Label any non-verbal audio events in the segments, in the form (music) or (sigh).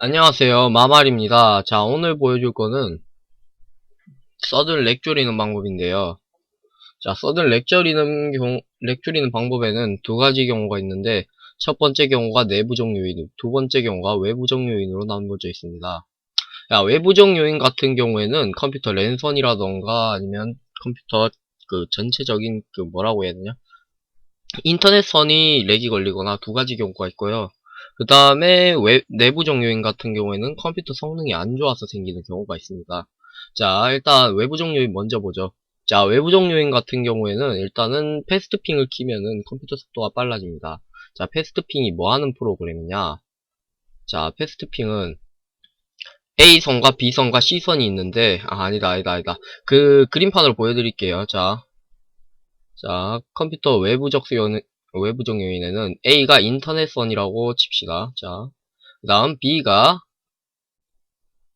안녕하세요. 마말입니다. 자 오늘 보여줄 거는 서든 렉 줄이는 방법인데요. 자 서든 렉 줄이는 경, 렉 줄이는 방법에는 두 가지 경우가 있는데 첫 번째 경우가 내부적 요인 두 번째 경우가 외부적 요인으로 나눠져 있습니다. 야, 외부적 요인 같은 경우에는 컴퓨터 랜선이라던가 아니면 컴퓨터 그 전체적인 그 뭐라고 해야 되냐? 인터넷선이 렉이 걸리거나 두 가지 경우가 있고요 그 다음에 내부적 요인 같은 경우에는 컴퓨터 성능이 안 좋아서 생기는 경우가 있습니다. 자, 일단 외부적 요인 먼저 보죠. 자, 외부적 요인 같은 경우에는 일단은 패스트핑을 키면은 컴퓨터 속도가 빨라집니다. 자, 패스트핑이 뭐 하는 프로그램이냐? 자, 패스트핑은 A선과 B선과 C선이 있는데, 아, 아니다, 아니다, 아니다. 그 그림판으로 보여드릴게요. 자, 자, 컴퓨터 외부적 요인, 외부적 요인에는 A가 인터넷선이라고 칩시다. 자, 그 다음 B가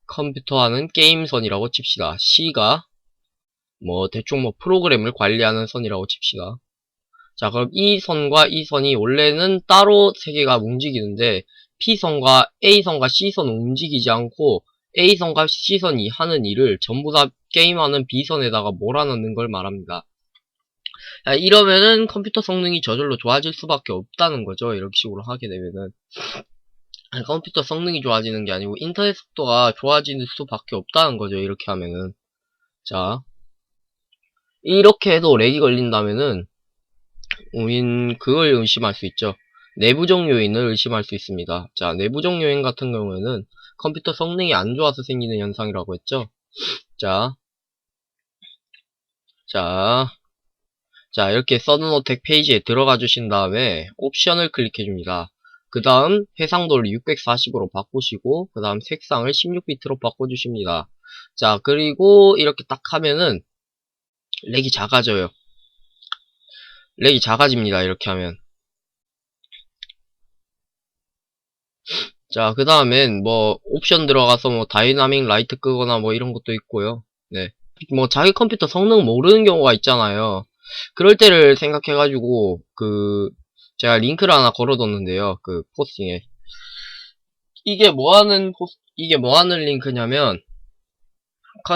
컴퓨터 하는 게임선이라고 칩시다. C가 뭐 대충 뭐 프로그램을 관리하는 선이라고 칩시다. 자 그럼 이 선과 이 선이 원래는 따로 세 개가 움직이는데 P선과 A선과 C선 움직이지 않고 A선과 C선이 하는 일을 전부 다 게임하는 B선에다가 몰아넣는 걸 말합니다. 아, 이러면은 컴퓨터 성능이 저절로 좋아질 수밖에 없다는 거죠. 이렇게 식으로 하게 되면은. 컴퓨터 성능이 좋아지는 게 아니고 인터넷 속도가 좋아지는 수밖에 없다는 거죠. 이렇게 하면은. 자. 이렇게 해도 렉이 걸린다면은 우린 그걸 의심할 수 있죠. 내부적 요인을 의심할 수 있습니다. 자, 내부적 요인 같은 경우에는 컴퓨터 성능이 안 좋아서 생기는 현상이라고 했죠. 자, 자, 자 이렇게 서든어택 페이지에 들어가 주신 다음에 옵션을 클릭해 줍니다. 그 다음 해상도를 640으로 바꾸시고 그 다음 색상을 16비트로 바꿔주십니다. 자 그리고 이렇게 딱 하면은 렉이 작아져요. 렉이 작아집니다 이렇게 하면. 자 그 다음엔 뭐 옵션 들어가서 뭐 다이나믹 라이트 끄거나 뭐 이런 것도 있고요. 네 뭐 자기 컴퓨터 성능 모르는 경우가 있잖아요 그럴 때를 생각해가지고 그 제가 링크를 하나 걸어뒀는데요. 그 포스팅에 이게 뭐하는 포스 이게 뭐하는 링크냐면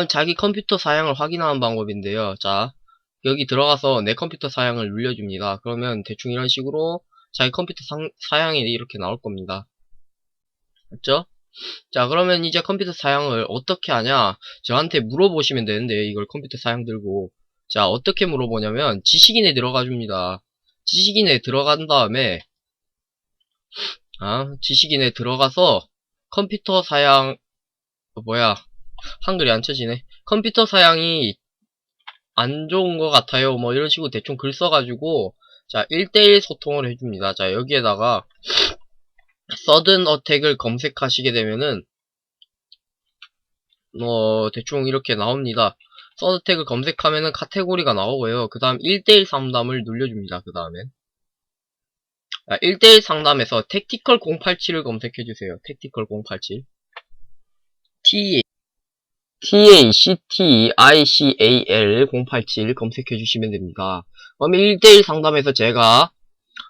자기 컴퓨터 사양을 확인하는 방법인데요. 자 여기 들어가서 내 컴퓨터 사양을 눌려줍니다. 그러면 대충 이런 식으로 자기 컴퓨터 상, 사양이 이렇게 나올 겁니다. 맞죠? 자 그러면 이제 컴퓨터 사양을 어떻게 하냐 저한테 물어보시면 되는데 이걸 컴퓨터 사양 들고 자, 어떻게 물어보냐면, 지식인에 들어가 줍니다. 지식인에 들어간 다음에, 아, 지식인에 들어가서, 컴퓨터 사양, 어, 뭐야, 한글이 안 쳐지네. 컴퓨터 사양이 안 좋은 것 같아요. 뭐, 이런 식으로 대충 글 써가지고, 자, 1대1 소통을 해줍니다. 자, 여기에다가, 서든 어택을 검색하시게 되면은, 뭐, 대충 이렇게 나옵니다. 서드택을 검색하면은 카테고리가 나오고요. 그 다음 1대1 상담을 눌려줍니다. 그 다음엔 1대1 상담에서 택티컬 087을 검색해주세요. 택티컬 087 T TACTICAL 087 검색해주시면 됩니다. 그러면 1대1 상담에서 제가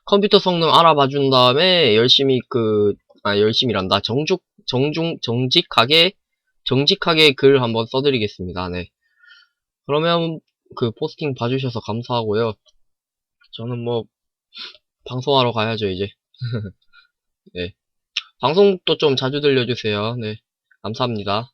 컴퓨터 성능 알아봐 준 다음에 열심히 그, 아, 열심히란다. 정중, 정중, 정직하게, 정직하게 글 한번 써드리겠습니다. 네. 그러면 그 포스팅 봐주셔서 감사하고요. 저는 뭐 방송하러 가야죠 이제. (laughs) 네. 방송도 좀 자주 들려주세요. 네. 감사합니다.